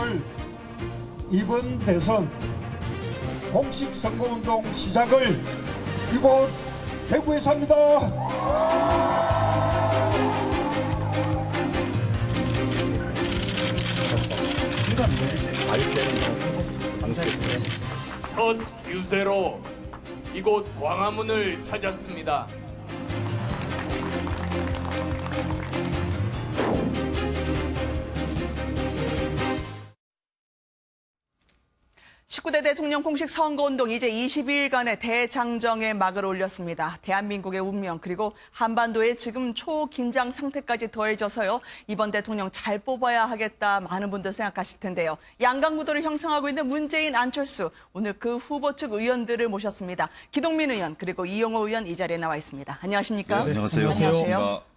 2018 이번 대선 공식 선거운동 시작을 이곳 대구에서 합니다. 첫 유세로 이곳 광화문을 찾았습니다. 19대 대통령 공식 선거운동 이제 20일간의 대장정에 막을 올렸습니다. 대한민국의 운명 그리고 한반도의 지금 초긴장 상태까지 더해져서요. 이번 대통령 잘 뽑아야 하겠다 많은 분들 생각하실 텐데요. 양강 구도를 형성하고 있는 문재인 안철수 오늘 그 후보 측 의원들을 모셨습니다. 기동민 의원 그리고 이용호 의원 이 자리에 나와 있습니다. 안녕하십니까? 네, 안녕하세요. 안녕하세요. 반갑습니다.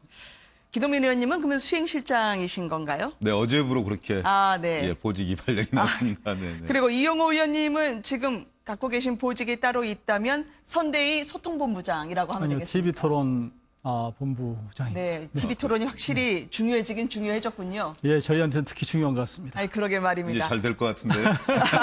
기동민 의원님은 그러면 수행실장이신 건가요? 네, 어제부로 그렇게 아, 네. 예, 보직이 발령이 났습니다. 네, 네. 그리고 이용호 의원님은 지금 갖고 계신 보직이 따로 있다면 선대위 소통본부장이라고 하면 아니요, 되겠습니다. TV 토론 아, 본부장입니다. 네, TV 토론이 확실히 중요해지긴 중요해졌군요. 예, 저희한테는 특히 중요한 것 같습니다. 아이 그러게 이제 말입니다. 잘될 것 같은데.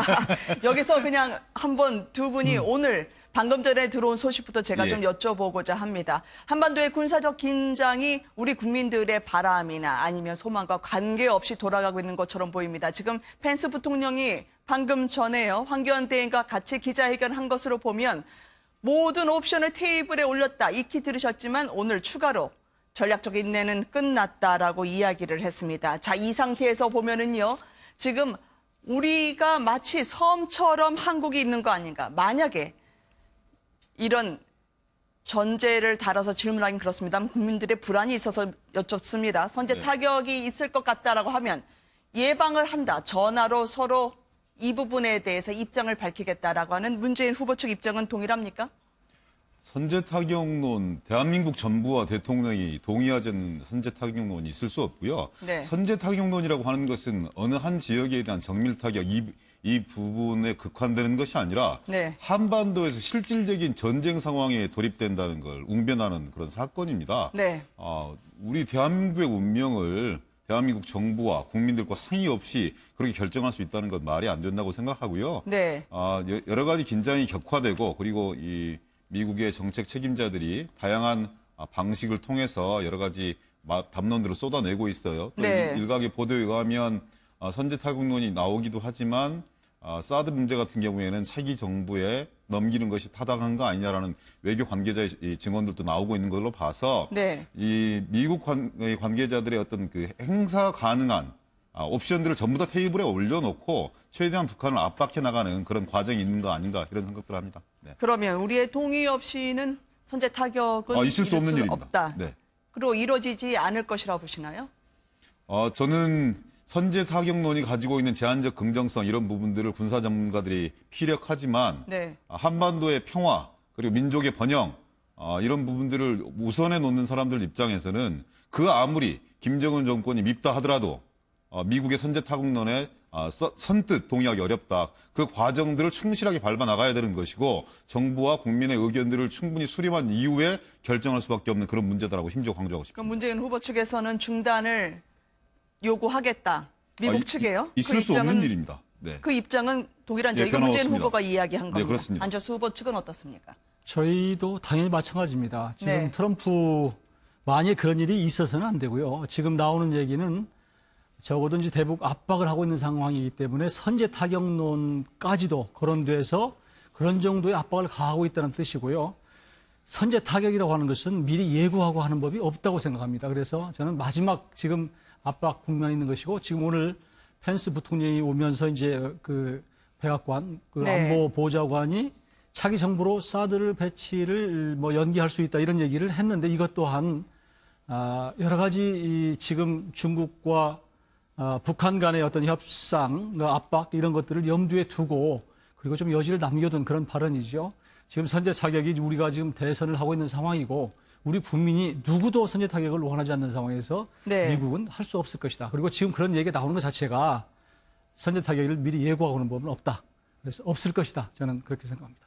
여기서 그냥 한번 두 분이 오늘 방금 전에 들어온 소식부터 제가 음. 예. 좀 여쭤보고자 합니다. 한반도의 군사적 긴장이 우리 국민들의 바람이나 아니면 소망과 관계없이 돌아가고 있는 것처럼 보입니다. 지금 펜스 부통령이 방금 전에요. 황교안 대행과 같이 기자회견한 것으로 보면 모든 옵션을 테이블에 올렸다. 익히 들으셨지만 오늘 추가로 전략적 인내는 끝났다라고 이야기를 했습니다. 자, 이 상태에서 보면은요. 지금 우리가 마치 섬처럼 한국이 있는 거 아닌가. 만약에 이런 전제를 달아서 질문하긴 그렇습니다. 국민들의 불안이 있어서 여쭙습니다. 선제 네. 타격이 있을 것 같다라고 하면 예방을 한다. 전화로 서로 이 부분에 대해서 입장을 밝히겠다라고 하는 문재인 후보 측 입장은 동일합니까? 선제 타격론, 대한민국 정부와 대통령이 동의하지 않는 선제 타격론이 있을 수 없고요. 네. 선제 타격론이라고 하는 것은 어느 한 지역에 대한 정밀 타격 이, 이 부분에 극한되는 것이 아니라 네. 한반도에서 실질적인 전쟁 상황에 돌입된다는 걸 웅변하는 그런 사건입니다. 네. 아, 우리 대한민국의 운명을 대한민국 정부와 국민들과 상의 없이 그렇게 결정할 수 있다는 건 말이 안 된다고 생각하고요. 네. 아, 여- 여러 가지 긴장이 격화되고 그리고 이 미국의 정책 책임자들이 다양한 아, 방식을 통해서 여러 가지 마- 담론들을 쏟아내고 있어요. 또 네. 일- 일각의 보도에 의하면 아, 선제 타격론이 나오기도 하지만 아, 사드 문제 같은 경우에는 차기 정부에 넘기는 것이 타당한 거 아니냐라는 외교 관계자의 이 증언들도 나오고 있는 걸로 봐서 네. 이 미국 관, 관계자들의 어떤 그 행사 가능한 아, 옵션들을 전부 다 테이블에 올려놓고 최대한 북한을 압박해 나가는 그런 과정이 있는 거 아닌가 이런 생각들을 합니다. 네. 그러면 우리의 동의 없이는 선제 타격은 아, 있을 수 없는 일입니다. 없다. 네. 그리고 이루어지지 않을 것이라고 보시나요? 어, 저는 선제 타격론이 가지고 있는 제한적 긍정성 이런 부분들을 군사 전문가들이 피력하지만 네. 아, 한반도의 평화 그리고 민족의 번영 아, 이런 부분들을 우선해 놓는 사람들 입장에서는 그 아무리 김정은 정권이 밉다 하더라도 어, 미국의 선제 타격론에 아, 서- 선뜻 동의하기 어렵다. 그 과정들을 충실하게 밟아 나가야 되는 것이고 정부와 국민의 의견들을 충분히 수렴한 이후에 결정할 수밖에 없는 그런 문제다라고 힘주어 강조하고 싶습니다. 그럼 문재인 후보 측에서는 중단을 요구하겠다. 미국 아, 이- 측에요? 있을 그 수 입장은, 없는 일입니다. 네. 그 입장은 동일한죠. 예, 이거 문재인. 후보가 이야기한 네, 겁니다. 그렇습니다. 안철수 후보 측은 어떻습니까? 저희도 당연히 마찬가지입니다. 지금 네. 트럼프 만약에 그런 일이 있어서는 안 되고요. 지금 나오는 얘기는 적어도 이제 대북 압박을 하고 있는 상황이기 때문에 선제 타격론까지도 거론돼서 그런 정도의 압박을 가하고 있다는 뜻이고요. 선제 타격이라고 하는 것은 미리 예고하고 하는 법이 없다고 생각합니다. 그래서 저는 마지막 지금 압박 국면에 있는 것이고 지금 오늘 펜스 부통령이 오면서 이제 그 백악관 그 네. 안보 보좌관이 차기 정부로 사드를 배치를 뭐 연기할 수 있다 이런 얘기를 했는데 이것 또한 아, 여러 가지 이 지금 중국과 아, 북한 간의 어떤 협상, 그 압박 이런 것들을 염두에 두고 그리고 좀 여지를 남겨둔 그런 발언이죠. 지금 선제 타격이 우리가 지금 대선을 하고 있는 상황이고 우리 국민이 누구도 선제 타격을 원하지 않는 상황에서 네. 미국은 할 수 없을 것이다. 그리고 지금 그런 얘기가 나오는 것 자체가 선제 타격을 미리 예고하고는 법은 없다. 그래서 없을 것이다. 저는 그렇게 생각합니다.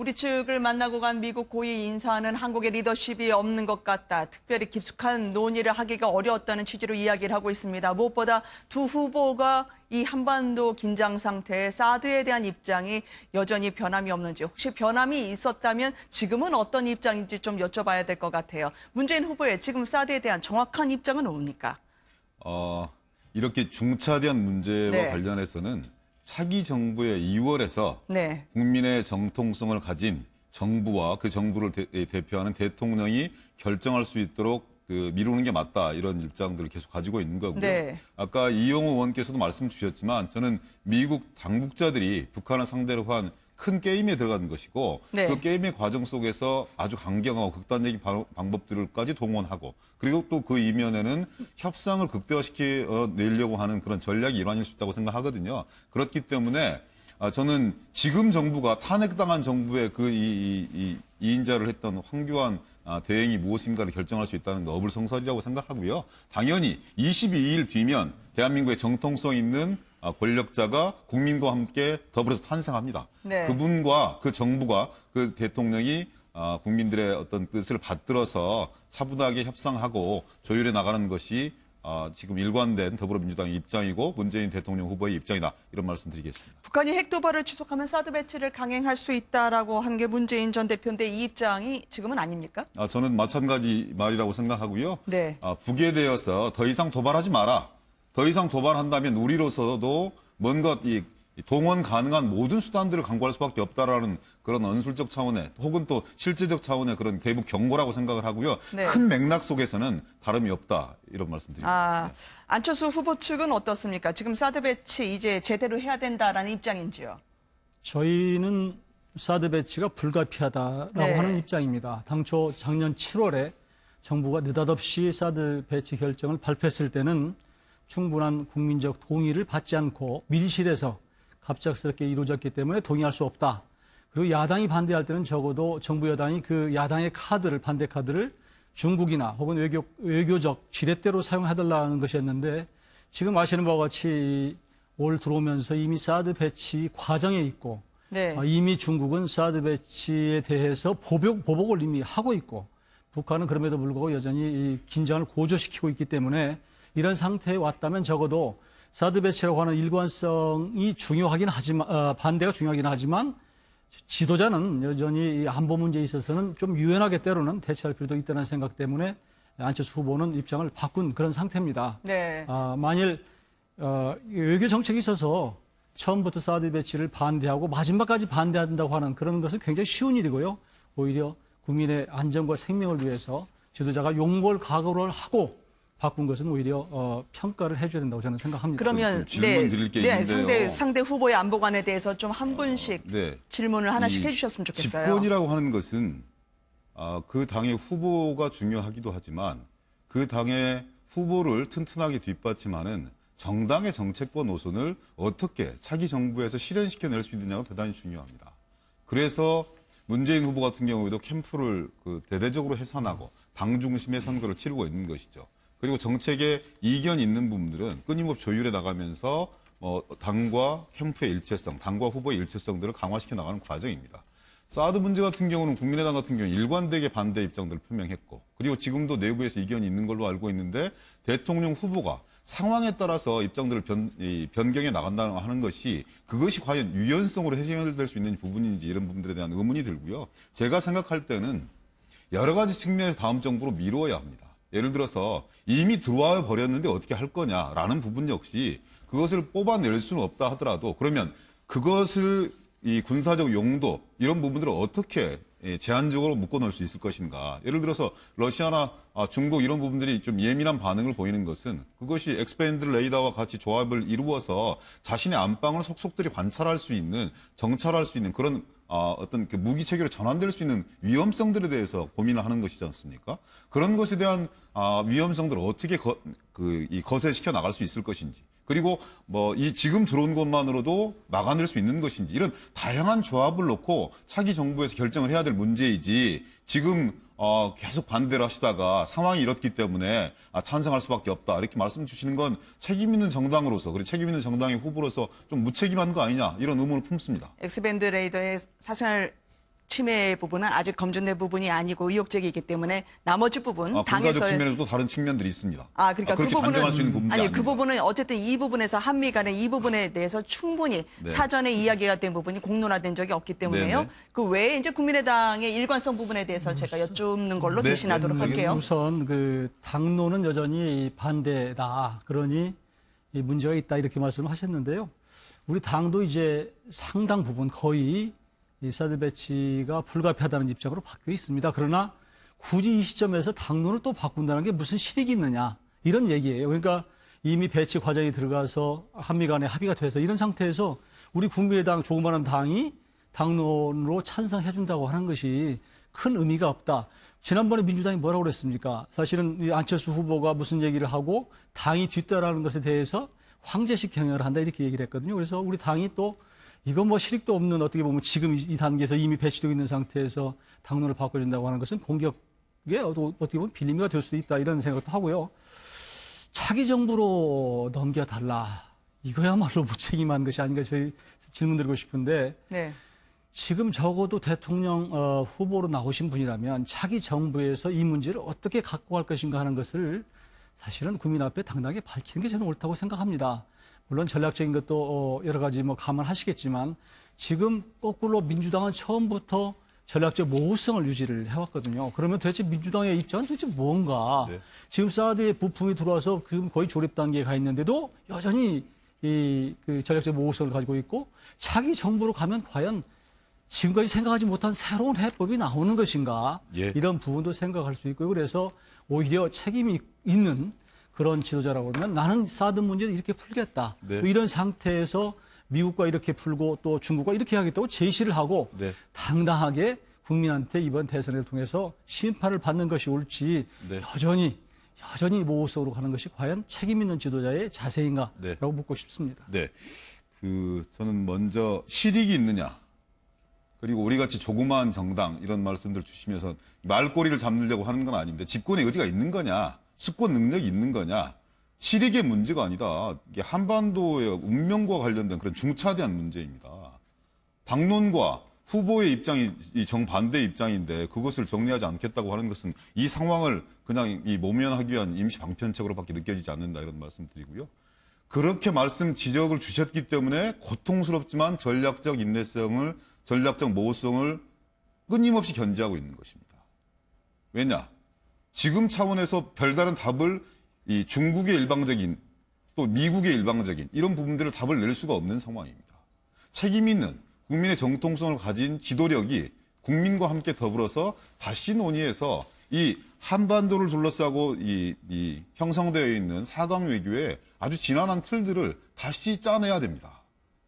우리 측을 만나고 간 미국 고위 인사는 한국의 리더십이 없는 것 같다. 특별히 깊숙한 논의를 하기가 어려웠다는 취지로 이야기를 하고 있습니다. 무엇보다 두 후보가 이 한반도 긴장 상태에 사드에 대한 입장이 여전히 변함이 없는지 혹시 변함이 있었다면 지금은 어떤 입장인지 좀 여쭤봐야 될 것 같아요. 문재인 후보의 지금 사드에 대한 정확한 입장은 뭡니까? 어, 이렇게 중차대한 문제와 네. 관련해서는 차기 정부의 2월에서 네. 국민의 정통성을 가진 정부와 그 정부를 대, 대표하는 대통령이 결정할 수 있도록 그 미루는 게 맞다 이런 입장들을 계속 가지고 있는 거고요. 네. 아까 이용호 의원께서도 말씀 주셨지만 저는 미국 당국자들이 북한을 상대로 한 큰 게임에 들어가는 것이고 네. 그 게임의 과정 속에서 아주 강경하고 극단적인 바- 방법들까지 동원하고 그리고 또 그 이면에는 협상을 극대화시켜 어, 내려고 하는 그런 전략이 일환일 수 있다고 생각하거든요. 그렇기 때문에 아, 저는 지금 정부가 탄핵당한 정부의 그 이, 이, 이, 이인자를 했던 황교안 아, 대행이 무엇인가를 결정할 수 있다는 거 어불성설이라고 생각하고요. 당연히 22일 뒤면 대한민국의 정통성 있는 아, 권력자가 국민과 함께 더불어서 탄생합니다. 네. 그분과 그 정부가 그 대통령이 아, 국민들의 어떤 뜻을 받들어서 차분하게 협상하고 조율해 나가는 것이 아, 지금 일관된 더불어민주당의 입장이고 문재인 대통령 후보의 입장이다 이런 말씀드리겠습니다. 북한이 핵 도발을 지속하면 사드 배치를 강행할 수 있다라고 한 게 문재인 전 대표인데 이 입장이 지금은 아닙니까? 아, 저는 마찬가지 말이라고 생각하고요. 네. 아, 북에 대해서 더 이상 도발하지 마라. 더 이상 도발한다면 우리로서도 뭔가 이, 이 동원 가능한 모든 수단들을 강구할 수밖에 없다라는 그런 언술적 차원의 혹은 또 실제적 차원의 그런 대북 경고라고 생각을 하고요. 네. 큰 맥락 속에서는 다름이 없다 이런 말씀드립니다. 아, 안철수 후보 측은 어떻습니까? 지금 사드 배치 이제 제대로 해야 된다라는 입장인지요? 저희는 사드 배치가 불가피하다라고 네. 하는 입장입니다. 당초 작년 7월에 정부가 느닷없이 사드 배치 결정을 발표했을 때는 충분한 국민적 동의를 받지 않고 밀실에서 갑작스럽게 이루어졌기 때문에 동의할 수 없다. 그리고 야당이 반대할 때는 적어도 정부 여당이 그 야당의 카드를 반대 카드를 중국이나 혹은 외교, 외교적 지렛대로 사용해달라는 것이었는데 지금 아시는 바와 같이 올 들어오면서 이미 사드 배치 과정에 있고 네. 아, 이미 중국은 사드 배치에 대해서 보복, 보복을 이미 하고 있고 북한은 그럼에도 불구하고 여전히 이 긴장을 고조시키고 있기 때문에 이런 상태에 왔다면 적어도 사드 배치라고 하는 일관성이 중요하긴 하지만 어, 반대가 중요하긴 하지만 지도자는 여전히 이 안보 문제에 있어서는 좀 유연하게 때로는 대처할 필요도 있다는 생각 때문에 안철수 후보는 입장을 바꾼 그런 상태입니다. 네. 아, 만일 어, 외교 정책이 있어서 처음부터 사드 배치를 반대하고 마지막까지 반대한다고 하는 그런 것은 굉장히 쉬운 일이고요. 오히려 국민의 안전과 생명을 위해서 지도자가 용골 각오를 하고 바꾼 것은 오히려 어, 평가를 해줘야 된다고 저는 생각합니다. 그러면 좀 질문 드릴 게 네, 있는데요. 상대 상대 후보의 안보관에 대해서 좀 한 분씩 네. 질문을 하나씩 이 해주셨으면 좋겠어요. 집권이라고 하는 것은 아, 그 당의 후보가 중요하기도 하지만 그 당의 후보를 튼튼하게 뒷받침하는 정당의 정책과 노선을 어떻게 차기 정부에서 실현시켜낼 수 있느냐가 대단히 중요합니다. 그래서 문재인 후보 같은 경우에도 캠프를 그 대대적으로 해산하고 당 중심의 선거를 치르고 있는 것이죠. 그리고 정책에 이견 있는 부분들은 끊임없이 조율해 나가면서 뭐 당과 캠프의 일체성, 당과 후보의 일체성들을 강화시켜 나가는 과정입니다. 사드 문제 같은 경우는 국민의당 같은 경우 일관되게 반대 입장들을 표명했고 그리고 지금도 내부에서 이견이 있는 걸로 알고 있는데 대통령 후보가 상황에 따라서 입장들을 변, 이, 변경해 나간다는 하는 것이 그것이 과연 유연성으로 해결될 수 있는 부분인지 이런 부분들에 대한 의문이 들고요. 제가 생각할 때는 여러 가지 측면에서 다음 정부로 미루어야 합니다. 예를 들어서 이미 들어와 버렸는데 어떻게 할 거냐라는 부분 역시 그것을 뽑아낼 수는 없다 하더라도 그러면 그것을 이 군사적 용도 이런 부분들을 어떻게 예, 제한적으로 묶어놓을 수 있을 것인가. 예를 들어서 러시아나 아, 중국 이런 부분들이 좀 예민한 반응을 보이는 것은 그것이 엑스펜드 레이더와 같이 조합을 이루어서 자신의 안방을 속속들이 관찰할 수 있는 정찰할 수 있는 그런 아, 어떤 그 무기 체계로 전환될 수 있는 위험성들에 대해서 고민을 하는 것이지 않습니까? 그런 것에 대한 아, 위험성들을 어떻게 거, 그, 이 거세시켜 나갈 수 있을 것인지. 그리고 뭐 이 지금 들어온 것만으로도 막아낼 수 있는 것인지 이런 다양한 조합을 놓고 차기 정부에서 결정을 해야 될 문제이지 지금 어, 계속 반대를 하시다가 상황이 이렇기 때문에 아, 찬성할 수밖에 없다 이렇게 말씀 주시는 건 책임 있는 정당으로서 그리고 책임 있는 정당의 후보로서 좀 무책임한 거 아니냐 이런 의문을 품습니다. 엑스밴드 레이더의 사생활 침해 부분은 아직 검증된 부분이 아니고 의혹적이기 때문에 나머지 부분 아, 군사적 당에서 측면에서 또 다른 측면들이 있습니다. 아, 그러니까 그 그렇게 부분은 수 있는 부분이 아니 그 아닙니다. 부분은 어쨌든 이 부분에서 한미 간의 이 부분에 대해서 충분히 네. 사전에 이야기가 된 부분이 공론화된 적이 없기 때문에요. 네, 네. 그 외에 이제 국민의당의 일관성 부분에 대해서 제가 여쭙는 걸로 네, 대신하도록 네, 할게요. 우선 그 당론은 여전히 반대다. 그러니 이 문제가 있다 이렇게 말씀하셨는데요. 우리 당도 이제 상당 부분 거의 이 사드 배치가 불가피하다는 입장으로 바뀌어 있습니다. 그러나 굳이 이 시점에서 당론을 또 바꾼다는 게 무슨 실익이 있느냐 이런 얘기예요. 그러니까 이미 배치 과정이 들어가서 한미 간에 합의가 돼서 이런 상태에서 우리 국민의당 조그마한 당이 당론으로 찬성해 준다고 하는 것이 큰 의미가 없다. 지난번에 민주당이 뭐라고 그랬습니까? 사실은 이 안철수 후보가 무슨 얘기를 하고 당이 뒤따라하는 것에 대해서 황제식 경영을 한다 이렇게 얘기를 했거든요. 그래서 우리 당이 또 이건 뭐 실익도 없는 어떻게 보면 지금 이- 이 단계에서 이미 배치되고 있는 상태에서 당론을 바꿔준다고 하는 것은 공격에 어- 어떻게 보면 빌미가 될 수도 있다 이런 생각도 하고요. 차기 정부로 넘겨달라. 이거야말로 무책임한 것이 아닌가 저희 질문 드리고 싶은데 네. 지금 적어도 대통령 어, 후보로 나오신 분이라면 차기 정부에서 이 문제를 어떻게 갖고 갈 것인가 하는 것을 사실은 국민 앞에 당당하게 밝히는 게 저는 옳다고 생각합니다. 물론 전략적인 것도 어, 여러 가지 뭐 감안하시겠지만 지금 거꾸로 민주당은 처음부터 전략적 모호성을 유지를 해왔거든요. 그러면 도대체 민주당의 입장은 도대체 뭔가? 네. 지금 사드의 부품이 들어와서 지금 거의 조립 단계에 가 있는데도 여전히 이 그 전략적 모호성을 가지고 있고 차기 정부로 가면 과연 지금까지 생각하지 못한 새로운 해법이 나오는 것인가 예. 이런 부분도 생각할 수 있고요. 그래서 오히려 책임이 있는 그런 지도자라고 그러면 나는 사드 문제를 이렇게 풀겠다. 네. 또 이런 상태에서 미국과 이렇게 풀고 또 중국과 이렇게 하겠다고 제시를 하고 네. 당당하게 국민한테 이번 대선을 통해서 심판을 받는 것이 옳지 네. 여전히 여전히 모호성으로 가는 것이 과연 책임 있는 지도자의 자세인가라고 네. 묻고 싶습니다. 네. 그 저는 먼저 실익이 있느냐. 그리고 우리 같이 조그마한 정당 이런 말씀들 주시면서 말꼬리를 잡으려고 하는 건 아닌데 집권의 의지가 있는 거냐, 수권 능력이 있는 거냐, 실익의 문제가 아니다. 이게 한반도의 운명과 관련된 그런 중차대한 문제입니다. 당론과 후보의 입장이 이 정반대 입장인데 그것을 정리하지 않겠다고 하는 것은 이 상황을 그냥 이 모면하기 위한 임시 방편책으로밖에 느껴지지 않는다 이런 말씀드리고요. 그렇게 말씀 지적을 주셨기 때문에 고통스럽지만 전략적 인내성을 전략적 모호성을 끊임없이 견지하고 있는 것입니다. 왜냐? 지금 차원에서 별다른 답을 이 중국의 일방적인 또 미국의 일방적인 이런 부분들을 답을 낼 수가 없는 상황입니다. 책임 있는 국민의 정통성을 가진 지도력이 국민과 함께 더불어서 다시 논의해서 이 한반도를 둘러싸고 이, 이 형성되어 있는 사강 외교의 아주 지난한 틀들을 다시 짜내야 됩니다.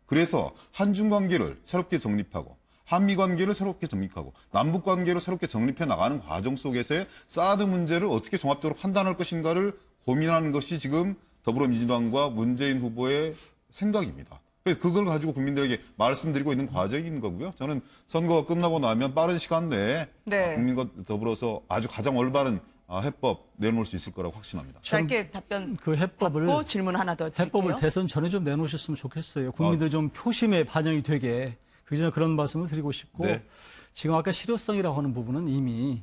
그래서 한중 관계를 새롭게 정립하고 한미 관계를 새롭게 정립하고 남북 관계를 새롭게 정립해 나가는 과정 속에서의 사드 문제를 어떻게 종합적으로 판단할 것인가를 고민하는 것이 지금 더불어민주당과 문재인 후보의 생각입니다. 그래서 그걸 가지고 국민들에게 말씀드리고 있는 과정인 거고요. 저는 선거가 끝나고 나면 빠른 시간 내에 네. 아, 국민과 더불어서 아주 가장 올바른 아, 해법 내놓을 수 있을 거라고 확신합니다. 짧게 답변 그 해법을 받고 질문 하나 더 드릴게요. 해법을 대선 전에 좀 내놓으셨으면 좋겠어요. 국민들 좀 표심에 반영이 되게 그 전에 그런 말씀을 드리고 싶고 네. 지금 아까 실효성이라고 하는 부분은 이미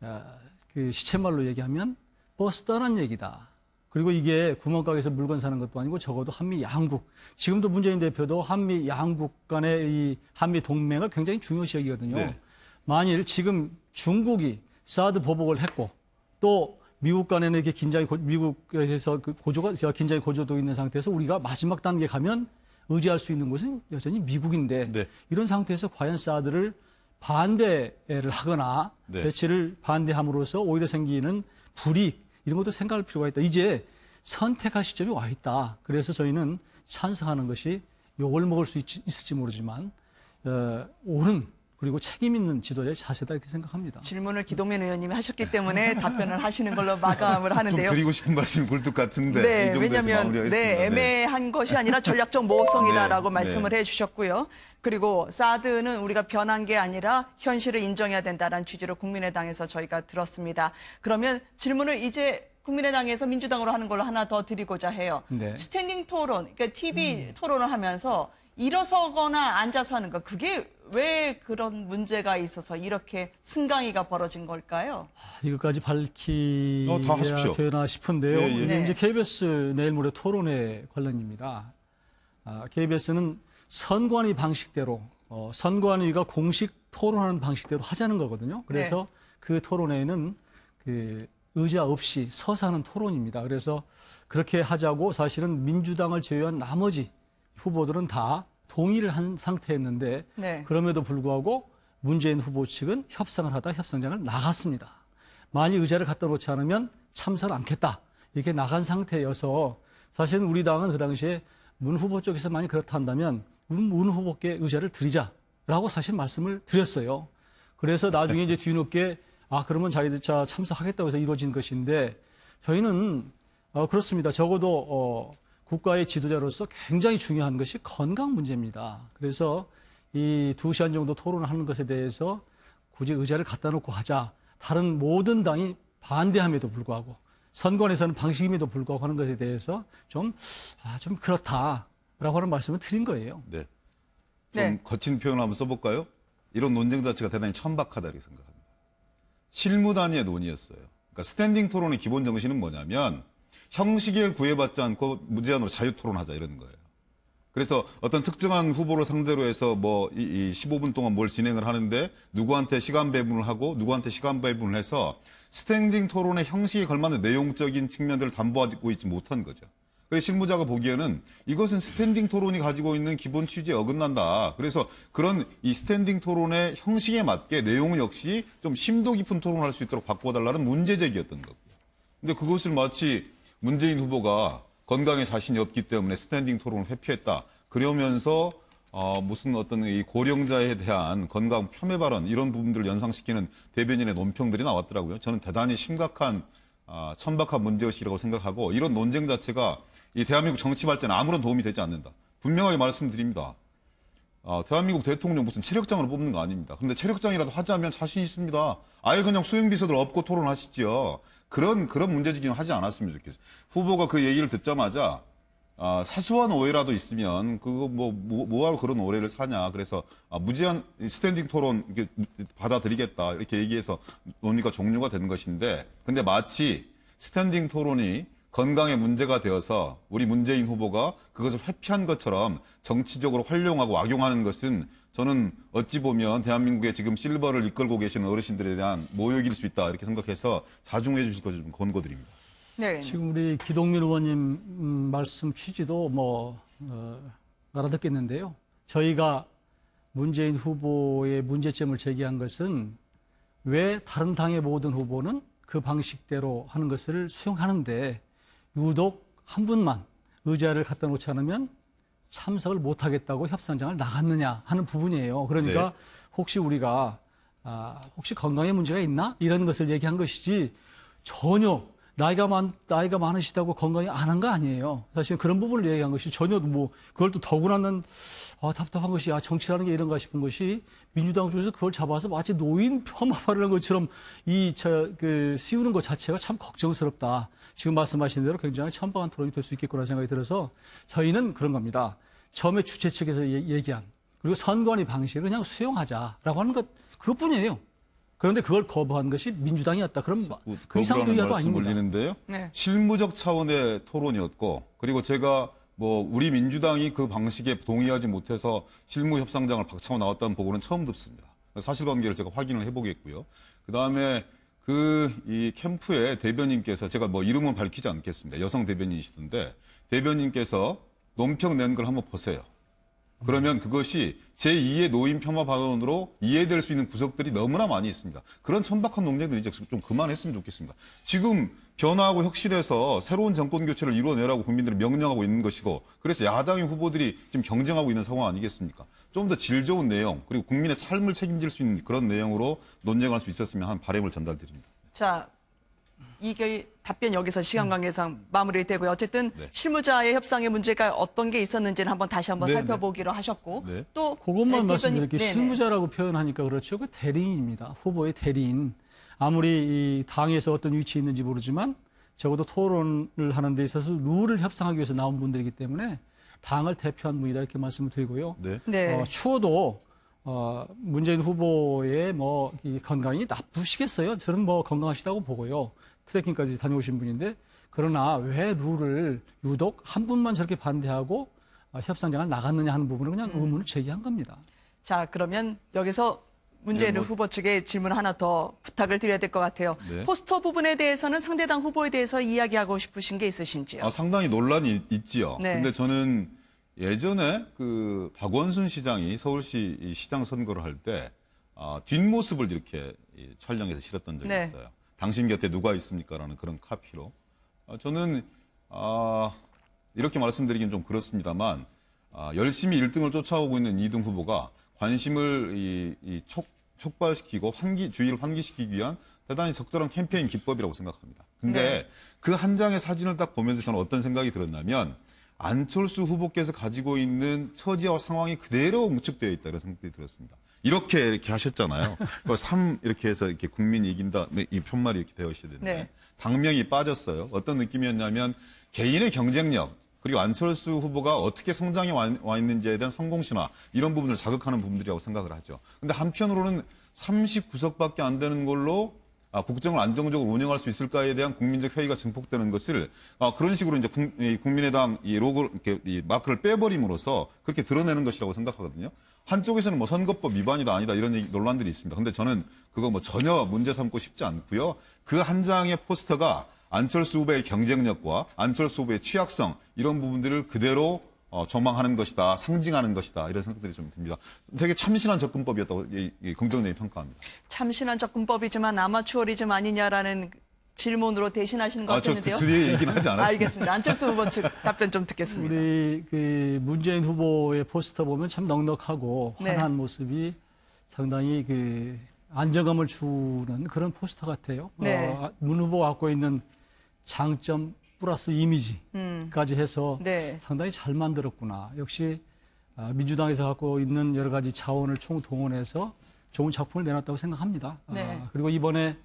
어, 그 시쳇말로 얘기하면 버스 떠난 얘기다. 그리고 이게 구멍가게에서 물건 사는 것도 아니고 적어도 한미 양국 지금도 문재인 대표도 한미 양국 간의 이 한미 동맹을 굉장히 중요시 여기거든요. 네. 만일 지금 중국이 사드 보복을 했고 또 미국 간에는 이렇게 긴장이 고- 미국에서 그 고조가 저 긴장이 고조되고 있는 상태에서 우리가 마지막 단계 가면 의지할 수 있는 곳은 여전히 미국인데 네. 이런 상태에서 과연 사드를 반대를 하거나 네. 배치를 반대함으로써 오히려 생기는 불이익 이런 것도 생각할 필요가 있다. 이제 선택할 시점이 와 있다. 그래서 저희는 찬성하는 것이 욕을 먹을 수 있, 을지 모르지만 어, 옳은 그리고 책임 있는 지도자의 자세다 이렇게 생각합니다. 질문을 기동민 의원님이 하셨기 때문에 답변을 하시는 걸로 마감을 좀 하는데요. 드리고 싶은 말씀이 굴뚝 같은데 네, 왜냐하면 마무리하겠습니다. 네, 애매한 것이 아니라 전략적 모호성이다라고 네, 말씀을 네. 해주셨고요. 그리고 사드는 우리가 변한 게 아니라 현실을 인정해야 된다는 취지로 국민의당에서 저희가 들었습니다. 그러면 질문을 이제 국민의당에서 민주당으로 하는 걸로 하나 더 드리고자 해요. 네. 스탠딩 토론, 그러니까 TV 토론을 하면서 일어서거나 앉아서 하는 거 그게 왜 그런 문제가 있어서 이렇게 승강이가 벌어진 걸까요? 이것까지 밝히야 어, 다 하십시오. 되나 싶은데요. 예, 예. 네. 이제 KBS 내일 모레 토론회 관련입니다. 아, KBS는 선관위 방식대로 어, 선관위가 공식 토론하는 방식대로 하자는 거거든요. 그래서 그 토론회는 그 의자 없이 서서 하는 토론입니다. 그래서 그렇게 하자고 사실은 민주당을 제외한 나머지 후보들은 다 동의를 한 상태였는데 네. 그럼에도 불구하고 문재인 후보 측은 협상을 하다 협상장을 나갔습니다. 만약 의자를 갖다 놓지 않으면 참석을 않겠다. 이렇게 나간 상태여서 사실은 우리 당은 그 당시에 문 후보 쪽에서 만약 그렇다 한다면 문, 문 후보께 의자를 드리자라고 사실 말씀을 드렸어요. 그래서 나중에 이제 뒤늦게 아 그러면 자기들 자 참석하겠다고 해서 이루어진 것인데 저희는 어, 그렇습니다. 적어도 어, 국가의 지도자로서 굉장히 중요한 것이 건강 문제입니다. 그래서 이 두 시간 정도 토론을 하는 것에 대해서 굳이 의자를 갖다 놓고 하자. 다른 모든 당이 반대함에도 불구하고 선관에서는 방식임에도 불구하고 하는 것에 대해서 좀, 아, 좀 그렇다라고 하는 말씀을 드린 거예요. 네. 좀 네. 거친 표현을 한번 써볼까요? 이런 논쟁 자체가 대단히 천박하다 이렇게 생각합니다. 실무 단위의 논의였어요. 그러니까 스탠딩 토론의 기본 정신은 뭐냐면 형식에 구애받지 않고 무제한으로 자유 토론하자 이러는 거예요. 그래서 어떤 특정한 후보를 상대로 해서 뭐 이 15분 동안 뭘 진행을 하는데 누구한테 시간 배분을 하고 누구한테 시간 배분을 해서 스탠딩 토론의 형식에 걸맞는 내용적인 측면들을 담보하고 있지 못한 거죠. 그래서 실무자가 보기에는 이것은 스탠딩 토론이 가지고 있는 기본 취지에 어긋난다. 그래서 그런 이 스탠딩 토론의 형식에 맞게 내용 역시 좀 심도 깊은 토론을 할 수 있도록 바꿔달라는 문제 제기였던 거고요. 근데 그것을 마치 문재인 후보가 건강에 자신이 없기 때문에 스탠딩 토론을 회피했다. 그러면서 어, 무슨 어떤 이 고령자에 대한 건강 폄훼 발언 이런 부분들을 연상시키는 대변인의 논평들이 나왔더라고요. 저는 대단히 심각한 아, 천박한 문제의식이라고 생각하고 이런 논쟁 자체가 이 대한민국 정치 발전에 아무런 도움이 되지 않는다. 분명하게 말씀드립니다. 아, 대한민국 대통령 무슨 체력장으로 뽑는 거 아닙니다. 근데 체력장이라도 하자면 자신 있습니다. 아예 그냥 수행비서들 업고 토론하시지요. 그런, 그런 문제지기는 하지 않았으면 좋겠어요. 후보가 그 얘기를 듣자마자, 아, 사소한 오해라도 있으면, 그거 뭐, 뭐, 뭐하러 그런 오해를 사냐. 그래서, 아, 무제한 스탠딩 토론 이렇게 받아들이겠다. 이렇게 얘기해서 논의가 종료가 된 것인데, 근데 마치 스탠딩 토론이 건강에 문제가 되어서 우리 문재인 후보가 그것을 회피한 것처럼 정치적으로 활용하고 악용하는 것은 저는 어찌 보면 대한민국의 지금 실버를 이끌고 계시는 어르신들에 대한 모욕일 수 있다 이렇게 생각해서 자중해 주실 것을 좀 권고드립니다. 네. 지금 우리 기동민 의원님 음, 말씀 취지도 뭐 어, 알아듣겠는데요. 저희가 문재인 후보의 문제점을 제기한 것은 왜 다른 당의 모든 후보는 그 방식대로 하는 것을 수용하는데 유독 한 분만 의자를 갖다 놓지 않으면 참석을 못하겠다고 협상장을 나갔느냐 하는 부분이에요. 그러니까 네. 혹시 우리가 아, 혹시 건강에 문제가 있나 이런 것을 얘기한 것이지 전혀 나이가 많 나이가 많으시다고 건강이 안 한 거 아니에요. 사실 그런 부분을 얘기한 것이 전혀 뭐 그걸 또 더구나는 아, 답답한 것이 아 정치라는 게 이런가 싶은 것이 민주당 쪽에서 그걸 잡아서 마치 노인 폄하를 한 것처럼 이 저 그 씌우는 것 자체가 참 걱정스럽다. 지금 말씀하신 대로 굉장히 천박한 토론이 될 수 있겠구나 생각이 들어서 저희는 그런 겁니다. 처음에 주최 측에서 얘- 얘기한 그리고 선관위 방식을 그냥 수용하자라고 하는 것 그것뿐이에요. 그런데 그걸 거부한 것이 민주당이었다. 그럼 그 의아도 말씀 아닙니다. 올리는데요. 네. 실무적 차원의 토론이었고 그리고 제가 뭐 우리 민주당이 그 방식에 동의하지 못해서 실무 협상장을 박차고 나왔다는 보고는 처음 듣습니다. 사실관계를 제가 확인을 해보겠고요. 그 다음에 그 이 캠프의 대변인께서 제가 뭐 이름은 밝히지 않겠습니다. 여성 대변인이시던데 대변인께서 논평 낸 걸 한번 보세요. 그러면 그것이 제2의 노인 폄하 발언으로 이해될 수 있는 구석들이 너무나 많이 있습니다. 그런 천박한 논쟁들 이제 좀 그만했으면 좋겠습니다. 지금 변화하고 혁신해서 새로운 정권 교체를 이루어내라고 국민들이 명령하고 있는 것이고 그래서 야당의 후보들이 지금 경쟁하고 있는 상황 아니겠습니까? 좀 더 질 좋은 내용 그리고 국민의 삶을 책임질 수 있는 그런 내용으로 논쟁할 수 있었으면 하는 바람을 전달드립니다. 자, 이게 답변 여기서 시간 관계상 마무리되고요. 어쨌든 네. 실무자의 협상의 문제가 어떤 게 있었는지는 한번 다시 한번 네, 살펴보기로 하셨고 네. 또 그것만 네, 말씀드릴게요. 네네. 실무자라고 표현하니까 그렇죠. 그 대리인입니다. 후보의 대리인. 아무리 이 당에서 어떤 위치에 있는지 모르지만 적어도 토론을 하는 데 있어서 룰을 협상하기 위해서 나온 분들이기 때문에 당을 대표한 분이다 이렇게 말씀을 드리고요. 네. 네. 어, 추워도 어, 문재인 후보의 뭐 이 건강이 나쁘시겠어요? 저는 뭐 건강하시다고 보고요. 트레킹까지 다녀오신 분인데 그러나 왜 룰을 유독 한 분만 저렇게 반대하고 어, 협상장을 나갔느냐 하는 부분은 그냥 의문을 제기한 겁니다. 자, 그러면 여기서 문재인 네, 뭐- 후보 측에 질문 하나 더 부탁을 드려야 될 것 같아요. 네. 포스터 부분에 대해서는 상대당 후보에 대해서 이야기하고 싶으신 게 있으신지요? 아, 상당히 논란이 있- 있지요. 네. 근데 저는 예전에 그 박원순 시장이 서울시 이 시장 선거를 할때 아, 뒷모습을 이렇게 이 촬영해서 실었던 적이 네. 있어요. 당신 곁에 누가 있습니까라는 그런 카피로. 아, 저는 아, 이렇게 말씀드리긴 좀 그렇습니다만 아, 열심히 1등을 쫓아오고 있는 이등 후보가 관심을 이, 이 촉, 촉발시키고 환기 주의를 환기시키기 위한 대단히 적절한 캠페인 기법이라고 생각합니다. 근데 네. 그한 장의 사진을 딱 보면서 저는 어떤 생각이 들었냐면 안철수 후보께서 가지고 있는 처지와 상황이 그대로 묵축되어 있다 이런 생각이 들었습니다. 이렇게 이렇게 하셨잖아요. 그걸 3 이렇게 해서 이렇게 국민이 이긴다 네, 이 편말이 이렇게 되어 있어야 되는데 네. 당명이 빠졌어요. 어떤 느낌이었냐면 개인의 경쟁력 그리고 안철수 후보가 어떻게 성장해 와, 와 있는지에 대한 성공신화 이런 부분을 자극하는 부분들이라고 생각을 하죠. 근데 한편으로는 39석밖에 안 되는 걸로 아, 국정을 안정적으로 운영할 수 있을까에 대한 국민적 회의가 증폭되는 것을 아, 그런 식으로 이제 국민의당 이 로고 이 마크를 빼버림으로써 그렇게 드러내는 것이라고 생각하거든요. 한쪽에서는 뭐 선거법 위반이다 아니다 이런 얘기, 논란들이 있습니다. 근데 저는 그거 뭐 전혀 문제 삼고 싶지 않고요. 그 한 장의 포스터가 안철수 후보의 경쟁력과 안철수 후보의 취약성 이런 부분들을 그대로 어, 조망하는 것이다, 상징하는 것이다 이런 생각들이 좀 듭니다. 되게 참신한 접근법이었다고 이, 이 긍정적인 평가합니다. 참신한 접근법이지만 아마추어리즘 아니냐라는 질문으로 대신하시는 것 아, 저 같았는데요. 그 뒤에 얘기는 하지 않았습니다. 알겠습니다. 안철수 후보 측 답변 좀 듣겠습니다. 우리 그 문재인 후보의 포스터 보면 참 넉넉하고 네. 환한 모습이 상당히 그 안정감을 주는 그런 포스터 같아요. 네. 어, 문 후보가 갖고 있는 장점 플러스 이미지까지 해서 음. 네. 상당히 잘 만들었구나. 역시 아, 민주당에서 갖고 있는 여러 가지 자원을 총동원해서 좋은 작품을 내놨다고 생각합니다. 아, 네. 그리고 이번에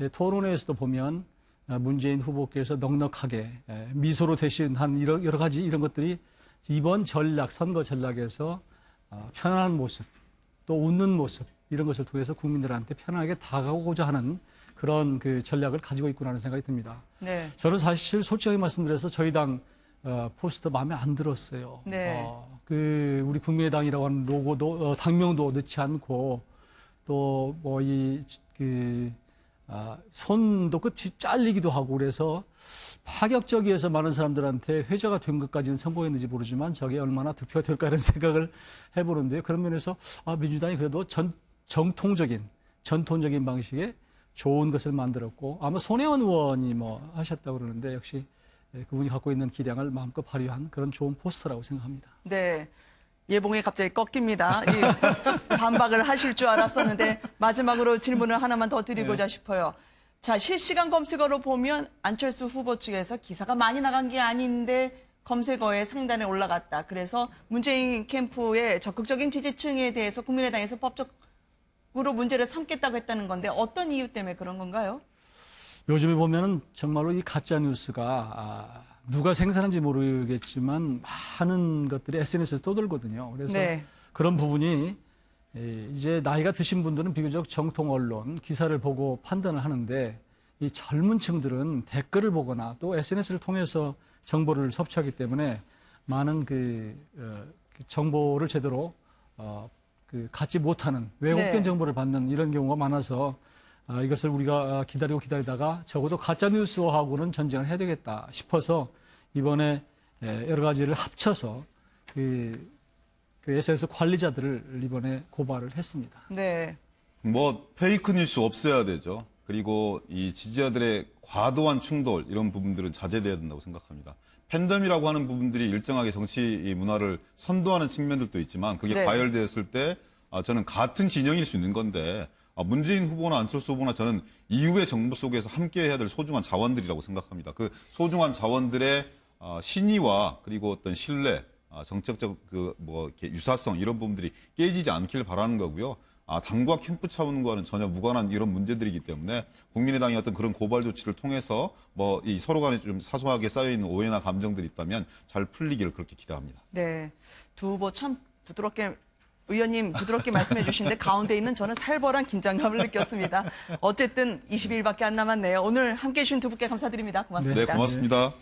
예, 토론회에서도 보면 아, 문재인 후보께서 넉넉하게 예, 미소로 대신한 여러 가지 이런 것들이 이번 전략 선거 전략에서 아, 편안한 모습 또 웃는 모습 이런 것을 통해서 국민들한테 편하게 다가오고자 하는 그런 그 전략을 가지고 있구나라는 생각이 듭니다. 네. 저는 사실 솔직하게 말씀드려서 저희 당 어, 포스터 마음에 안 들었어요. 네. 어, 그 우리 국민의당이라고 하는 로고도 어, 당명도 넣지 않고 또 뭐이그 아, 손도 끝이 잘리기도 하고 그래서 파격적이어서 많은 사람들한테 회자가 된 것까지는 성공했는지 모르지만 저게 얼마나 득표가 될까 이런 생각을 해보는데요. 그런 면에서 아, 민주당이 그래도 전, 정통적인 전통적인 방식의 좋은 것을 만들었고 아마 손혜원 의원이 뭐 하셨다고 그러는데 역시 예, 그분이 갖고 있는 기량을 마음껏 발휘한 그런 좋은 포스터라고 생각합니다. 네. 예봉이 갑자기 꺾입니다. 이 반박을 하실 줄 알았었는데 마지막으로 질문을 하나만 더 드리고자 싶어요. 자, 실시간 검색어로 보면 안철수 후보 측에서 기사가 많이 나간 게 아닌데 검색어에 상단에 올라갔다. 그래서 문재인 캠프의 적극적인 지지층에 대해서 국민의당에서 법적 으로 문제를 삼겠다고 했다는 건데 어떤 이유 때문에 그런 건가요? 요즘에 보면은 정말로 이 가짜 뉴스가 아, 누가 생산한지 모르겠지만 많은 것들이 SNS에서 떠돌거든요. 그래서 네. 그런 부분이 에, 이제 나이가 드신 분들은 비교적 정통 언론 기사를 보고 판단을 하는데 이 젊은 층들은 댓글을 보거나 또 SNS를 통해서 정보를 섭취하기 때문에 많은 그, 어, 그 정보를 제대로 어, 그 갖지 못하는 왜곡된 네. 정보를 받는 이런 경우가 많아서 아, 이것을 우리가 기다리고 기다리다가 적어도 가짜 뉴스하고는 전쟁을 해야 되겠다 싶어서 이번에 에, 여러 가지를 합쳐서 그, 그 SNS 관리자들을 이번에 고발을 했습니다. 네. 뭐 페이크 뉴스 없애야 되죠. 그리고 이 지지자들의 과도한 충돌 이런 부분들은 자제돼야 된다고 생각합니다. 팬덤이라고 하는 부분들이 일정하게 정치 이 문화를 선도하는 측면들도 있지만 그게 네. 과열되었을 때 아, 저는 같은 진영일 수 있는 건데 아, 문재인 후보나 안철수 후보나 저는 이후의 정부 속에서 함께 해야 될 소중한 자원들이라고 생각합니다. 그 소중한 자원들의 아, 신의와 그리고 어떤 신뢰, 아, 정책적 그 뭐 유사성 이런 부분들이 깨지지 않기를 바라는 거고요. 아, 당과 캠프 차원과는 전혀 무관한 이런 문제들이기 때문에 국민의당이 어떤 그런 고발 조치를 통해서 뭐 이 서로 간에 좀 사소하게 쌓여 있는 오해나 감정들이 있다면 잘 풀리기를 그렇게 기대합니다. 네. 두 후보 참 부드럽게 의원님 부드럽게 말씀해 주시는데 가운데 있는 저는 살벌한 긴장감을 느꼈습니다. 어쨌든 20일밖에 안 남았네요. 오늘 함께 해 주신 두 분께 감사드립니다. 고맙습니다. 네, 고맙습니다.